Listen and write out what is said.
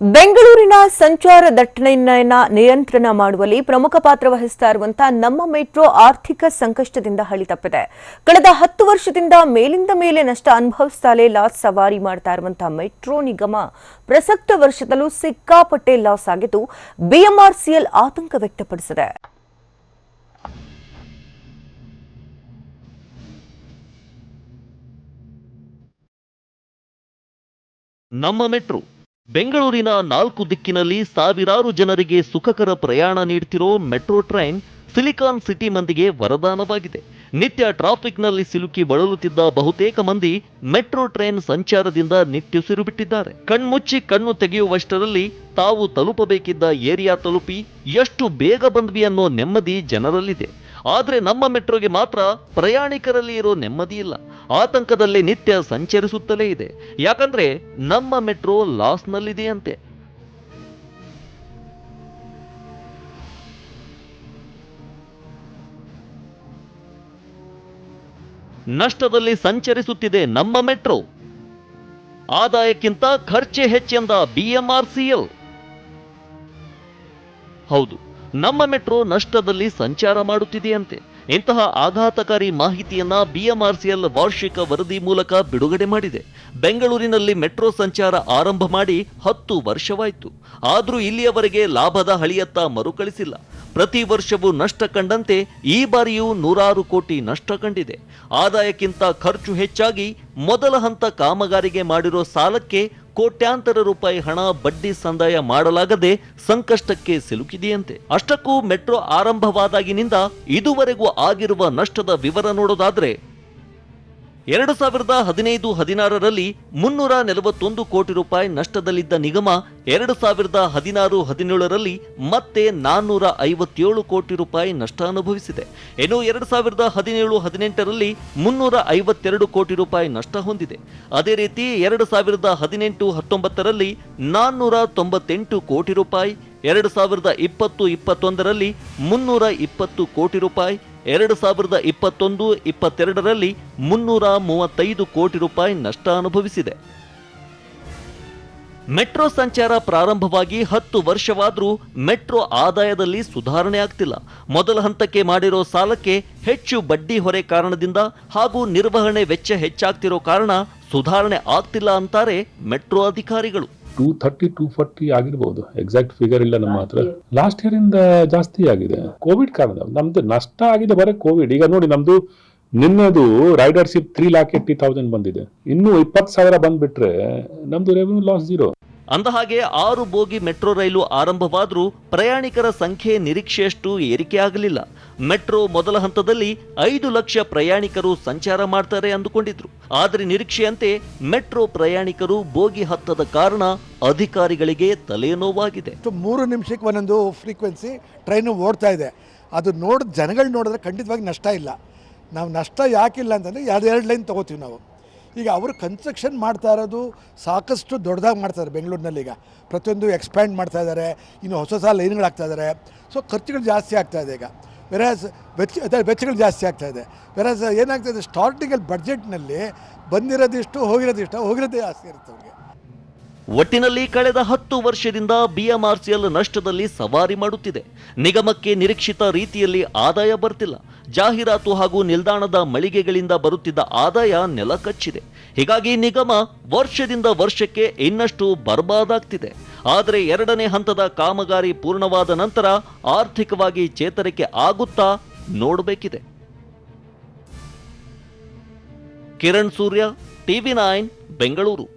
ಬೆಂಗಳೂರಿನ ಸಂಚಾರ ದಟ್ಟಣೆಯನ್ನ ನಿಯಂತ್ರಣ ಮಾಡುವಲ್ಲಿ ಪ್ರಮುಖ ಪಾತ್ರ ವಹಿಸ್ತಾ ಇರುವಂತಹ ನಮ್ಮ ಮೆಟ್ರೋ ಆರ್ಥಿಕ ಸಂಕಷ್ಟದಿಂದ ಹಳಿ ತಪ್ಪಿದೆ ಕಳೆದ ಹತ್ತು ವರ್ಷದಿಂದ ಮೇಲಿಂದ ಮೇಲೆ ನಷ್ಟ ಅನುಭವಿಸ್ತಾಲೇ ಲಾಸ್ ಸವಾರಿ ಮಾಡ್ತಾ ಇರುವಂತಹ ಮೆಟ್ರೋ ನಿಗಮ ಪ್ರಸಕ್ತ ವರ್ಷದಲ್ಲೂ ಸಿಕ್ಕಾಪಟ್ಟೆ ಲಾಸ್ ಆಗಿದ್ದು ಬಿಎಂಆರ್ಸಿಎಲ್ ಆತಂಕ ವ್ಯಕ್ತಪಡಿಸಿದೆ. ನಮ್ಮ ಮೆಟ್ರೋ ಬೆಂಗಳೂರಿನ ನಾಲ್ಕು ದಿಕ್ಕಿನಲ್ಲಿ ಸಾವಿರಾರು ಜನರಿಗೆ ಸುಖಕರ ಪ್ರಯಾಣ ನೀಡ್ತಿರೋ ಮೆಟ್ರೋ ಟ್ರೈನ್ ಸಿಲಿಕಾನ್ ಸಿಟಿ ಮಂದಿಗೆ ವರದಾನವಾಗಿದೆ. ನಿತ್ಯ ಟ್ರಾಫಿಕ್ನಲ್ಲಿ ಸಿಲುಕಿ ಬಳಲುತ್ತಿದ್ದ ಬಹುತೇಕ ಮಂದಿ ಮೆಟ್ರೋ ಟ್ರೈನ್ ಸಂಚಾರದಿಂದ ನಿಟ್ಟುಸಿರು ಬಿಟ್ಟಿದ್ದಾರೆ ಕಣ್ಮುಚ್ಚಿ ಕಣ್ಣು ತೆಗೆಯುವಷ್ಟರಲ್ಲಿ ತಾವು ತಲುಪಬೇಕಿದ್ದ ಏರಿಯಾ ತಲುಪಿ ಎಷ್ಟು ಬೇಗ ಬಂದ್ವಿ ಅನ್ನೋ ನೆಮ್ಮದಿ ಜನರಲ್ಲಿದೆ. ಆದ್ರೆ ನಮ್ಮ ಮೆಟ್ರೋಗೆ ಮಾತ್ರ ಪ್ರಯಾಣಿಕರಲ್ಲಿ ಇರೋ ನೆಮ್ಮದಿ ಇಲ್ಲ. ಆತಂಕದಲ್ಲಿ ನಿತ್ಯ ಸಂಚರಿಸುತ್ತಲೇ ಇದೆ. ಯಾಕಂದ್ರೆ ನಮ್ಮ ಮೆಟ್ರೋ ಲಾಸ್ನಲ್ಲಿದೆಯಂತೆ. ನಷ್ಟದಲ್ಲಿ ಸಂಚರಿಸುತ್ತಿದೆ ನಮ್ಮ ಮೆಟ್ರೋ. ಆದಾಯಕ್ಕಿಂತ ಖರ್ಚೆ ಹೆಚ್ಚೆಂದ ಬಿಎಂಆರ್ಸಿಎಲ್ ಹೌದು. ನಮ್ಮ ಮೆಟ್ರೋ ನಷ್ಟದಲ್ಲಿ ಸಂಚಾರ ಮಾಡುತ್ತಿದೆಯಂತೆ. ಇಂತಹ ಆಘಾತಕಾರಿ ಮಾಹಿತಿಯನ್ನ ಬಿಎಂಆರ್ಸಿಎಲ್ ವಾರ್ಷಿಕ ವರದಿ ಮೂಲಕ ಬಿಡುಗಡೆ ಮಾಡಿದೆ. ಬೆಂಗಳೂರಿನಲ್ಲಿ ಮೆಟ್ರೋ ಸಂಚಾರ ಆರಂಭ ಮಾಡಿ ಹತ್ತು ವರ್ಷವಾಯಿತು. ಆದರೂ ಇಲ್ಲಿಯವರೆಗೆ ಲಾಭದ ಹಳಿಯತ್ತ ಮರುಕಳಿಸಿಲ್ಲ. ಪ್ರತಿ ವರ್ಷವೂ ನಷ್ಟ ಕಂಡಂತೆ ಈ ಬಾರಿಯೂ ನೂರಾರು ಕೋಟಿ ನಷ್ಟ ಕಂಡಿದೆ. ಆದಾಯಕ್ಕಿಂತ ಖರ್ಚು ಹೆಚ್ಚಾಗಿ ಮೊದಲ ಹಂತ ಕಾಮಗಾರಿಗೆ ಮಾಡಿರೋ ಸಾಲಕ್ಕೆ ಕೋಟ್ಯಾಂತರ ರೂಪಾಯಿ ಹಣ ಬಡ್ಡಿ ಸಂದಾಯ ಮಾಡಲಾಗದೆ ಸಂಕಷ್ಟಕ್ಕೆ ಸಿಲುಕಿದೆಯಂತೆ. ಅಷ್ಟಕ್ಕೂ ಮೆಟ್ರೋ ಆರಂಭವಾದಾಗಿನಿಂದ ಇದುವರೆಗೂ ಆಗಿರುವ ನಷ್ಟದ ವಿವರ ನೋಡೋದಾದ್ರೆ ಎರಡು ಸಾವಿರದ ಹದಿನೈದು ಹದಿನಾರರಲ್ಲಿ ಮುನ್ನೂರ ನಲವತ್ತೊಂದು ಕೋಟಿ ರೂಪಾಯಿ ನಷ್ಟದಲ್ಲಿದ್ದ ನಿಗಮ ಎರಡು ಸಾವಿರದ ಹದಿನಾರು ಹದಿನೇಳರಲ್ಲಿ ಮತ್ತೆ ನಾನ್ನೂರ ಐವತ್ತೇಳು ಕೋಟಿ ರೂಪಾಯಿ ನಷ್ಟ ಅನುಭವಿಸಿದೆ. ಇನ್ನು ಎರಡು ಸಾವಿರದ ಹದಿನೇಳು ಹದಿನೆಂಟರಲ್ಲಿ ಮುನ್ನೂರ ಐವತ್ತೆರಡು ಕೋಟಿ ರೂಪಾಯಿ ನಷ್ಟ ಹೊಂದಿದೆ. ಅದೇ ರೀತಿ ಎರಡು ಸಾವಿರದ ಹದಿನೆಂಟು ಹತ್ತೊಂಬತ್ತರಲ್ಲಿ ನಾನ್ನೂರ ತೊಂಬತ್ತೆಂಟು ಕೋಟಿ ರೂಪಾಯಿ, ಎರಡು ಸಾವಿರದ ಇಪ್ಪತ್ತು ಇಪ್ಪತ್ತೊಂದರಲ್ಲಿ ಮುನ್ನೂರ ಇಪ್ಪತ್ತು ಕೋಟಿ ರೂಪಾಯಿ ಎರಡು ಸಾವಿರದ ಇಪ್ಪತ್ತೊಂದು, ಇಪ್ಪತ್ತೆರಡರಲ್ಲಿ ಮುನ್ನೂರ ಮೂವತ್ತೈದು ಕೋಟಿ ರೂಪಾಯಿ ನಷ್ಟ ಅನುಭವಿಸಿದೆ. ಮೆಟ್ರೋ ಸಂಚಾರ ಪ್ರಾರಂಭವಾಗಿ ಹತ್ತು ವರ್ಷವಾದರೂ ಮೆಟ್ರೋ ಆದಾಯದಲ್ಲಿ ಸುಧಾರಣೆ ಆಗ್ತಿಲ್ಲ. ಮೊದಲ ಹಂತಕ್ಕೆ ಮಾಡಿರೋ ಸಾಲಕ್ಕೆ ಹೆಚ್ಚು ಬಡ್ಡಿ ಹೊರೆ ಕಾರಣದಿಂದ ಹಾಗೂ ನಿರ್ವಹಣೆ ವೆಚ್ಚ ಹೆಚ್ಚಾಗ್ತಿರೋ ಕಾರಣ ಸುಧಾರಣೆ ಆಗ್ತಿಲ್ಲ ಅಂತಾರೆ ಮೆಟ್ರೋ ಅಧಿಕಾರಿಗಳು. ಟೂ ಥರ್ಟಿ ಟೂ ಫಾರ್ಟಿ ಆಗಿರ್ಬೋದು. ಎಕ್ಸಾಕ್ಟ್ ಫಿಗರ್ ಇಲ್ಲ ನಮ್ಮ ಹತ್ರ. ಲಾಸ್ಟ್ ಇಯರ್ ಇಂದ ಜಾಸ್ತಿ ಆಗಿದೆ. ಕೋವಿಡ್ ಕಾರಣ ನಮ್ದು ನಷ್ಟ ಆಗಿದೆ ಬರೀ ಕೋವಿಡ್ ಈಗ ನೋಡಿ ನಮ್ದು ನಿನ್ನದು ridership three lakh eighty thousand ಬಂದಿದೆ. ಇನ್ನು ಇಪ್ಪತ್ತು ಸಾವಿರ ಬಂದ್ಬಿಟ್ರೆ ನಮ್ದು ರೆವೆನ್ಯೂ ಲಾಸ್ ಜೀರೋ ಅಂದಹಾಗೆ ಆರು ಬೋಗಿ ಮೆಟ್ರೋ ರೈಲು ಆರಂಭವಾದರೂ ಪ್ರಯಾಣಿಕರ ಸಂಖ್ಯೆ ನಿರೀಕ್ಷೆಯಷ್ಟು ಏರಿಕೆ ಆಗಲಿಲ್ಲ ಮೆಟ್ರೋ ಮೊದಲ ಹಂತದಲ್ಲಿ ಐದು ಲಕ್ಷ ಪ್ರಯಾಣಿಕರು ಸಂಚಾರ ಮಾಡ್ತಾರೆ ಅಂದುಕೊಂಡಿದ್ರು. ಆದರೆ ನಿರೀಕ್ಷೆಯಂತೆ ಮೆಟ್ರೋ ಪ್ರಯಾಣಿಕರು ಬೋಗಿ ಹತ್ತದ ಕಾರಣ ಅಧಿಕಾರಿಗಳಿಗೆ ತಲೆನೋವಾಗಿದೆ. ಮೂರು ನಿಮಿಷಕ್ಕೆ ಒಂದೊಂದು ಫ್ರೀಕ್ವೆನ್ಸಿ ಟ್ರೈನು ಓಡ್ತಾ ಇದೆ. ಅದು ನೋಡಿ ಜನಗಳು ನೋಡಿದ್ರೆ ಖಂಡಿತವಾಗಿ ನಷ್ಟ ಇಲ್ಲ. ನಾವು ನಷ್ಟ ಯಾಕಿಲ್ಲ ಅಂತಂದರೆ ಎರಡು ಎರಡು ಲೈನ್ ತಗೋತೀವಿ ನಾವು. ಈಗ ಅವರು ಕನ್ಸ್ಟ್ರಕ್ಷನ್ ಮಾಡ್ತಾ ಇರೋದು ಸಾಕಷ್ಟು ದೊಡ್ಡದಾಗಿ ಮಾಡ್ತಾರೆ ಬೆಂಗಳೂರಿನಲ್ಲಿ ಈಗ. ಪ್ರತಿಯೊಂದು ಎಕ್ಸ್ಪ್ಯಾಂಡ್ ಮಾಡ್ತಾ ಇದ್ದಾರೆ ಇನ್ನು ಹೊಸ ಹೊಸ ಲೈನ್ಗಳು ಆಗ್ತಾ ಇದ್ದಾರೆ ಸೊ ಖರ್ಚುಗಳು ಜಾಸ್ತಿ ಆಗ್ತಾ ಇದೆ ಈಗ. ವೆರಾಸ್ ವೆಚ್ಚ, ಅದೇ ವೆಚ್ಚಗಳು ಜಾಸ್ತಿ ಆಗ್ತಾ ಇದೆ. ವೆರಾಸ್ ಏನಾಗ್ತದೆ ಸ್ಟಾರ್ಟಿಂಗಲ್ಲಿ ಬಡ್ಜೆಟ್ನಲ್ಲಿ ಬಂದಿರೋದಿಷ್ಟು, ಹೋಗಿರೋದಿಷ್ಟು, ಹೋಗಿರೋದೇ ಜಾಸ್ತಿ ಇರುತ್ತೆ ಅವ್ರಿಗೆ. ಒಟ್ಟಿನಲ್ಲಿ ಕಳೆದ ಹತ್ತು ವರ್ಷದಿಂದ ಬಿಎಂಆರ್ಸಿಎಲ್ ನಷ್ಟದಲ್ಲಿ ಸವಾರಿ ಮಾಡುತ್ತಿದೆ. ನಿಗಮಕ್ಕೆ ನಿರೀಕ್ಷಿತ ರೀತಿಯಲ್ಲಿ ಆದಾಯ ಬರ್ತಿಲ್ಲ. ಜಾಹೀರಾತು ಹಾಗೂ ನಿಲ್ದಾಣದ ಮಳಿಗೆಗಳಿಂದ ಬರುತ್ತಿದ್ದ ಆದಾಯ ನೆಲಕಚ್ಚಿದೆ. ಹೀಗಾಗಿ ನಿಗಮ ವರ್ಷದಿಂದ ವರ್ಷಕ್ಕೆ ಇನ್ನಷ್ಟು ಬರ್ಬಾದಾಗ್ತಿದೆ. ಆದರೆ ಎರಡನೇ ಹಂತದ ಕಾಮಗಾರಿ ಪೂರ್ಣವಾದ ನಂತರ ಆರ್ಥಿಕವಾಗಿ ಚೇತರಿಕೆ ಆಗುತ್ತಾ ನೋಡಬೇಕಿದೆ. Kiran Surya, TV nine, Bengaluru.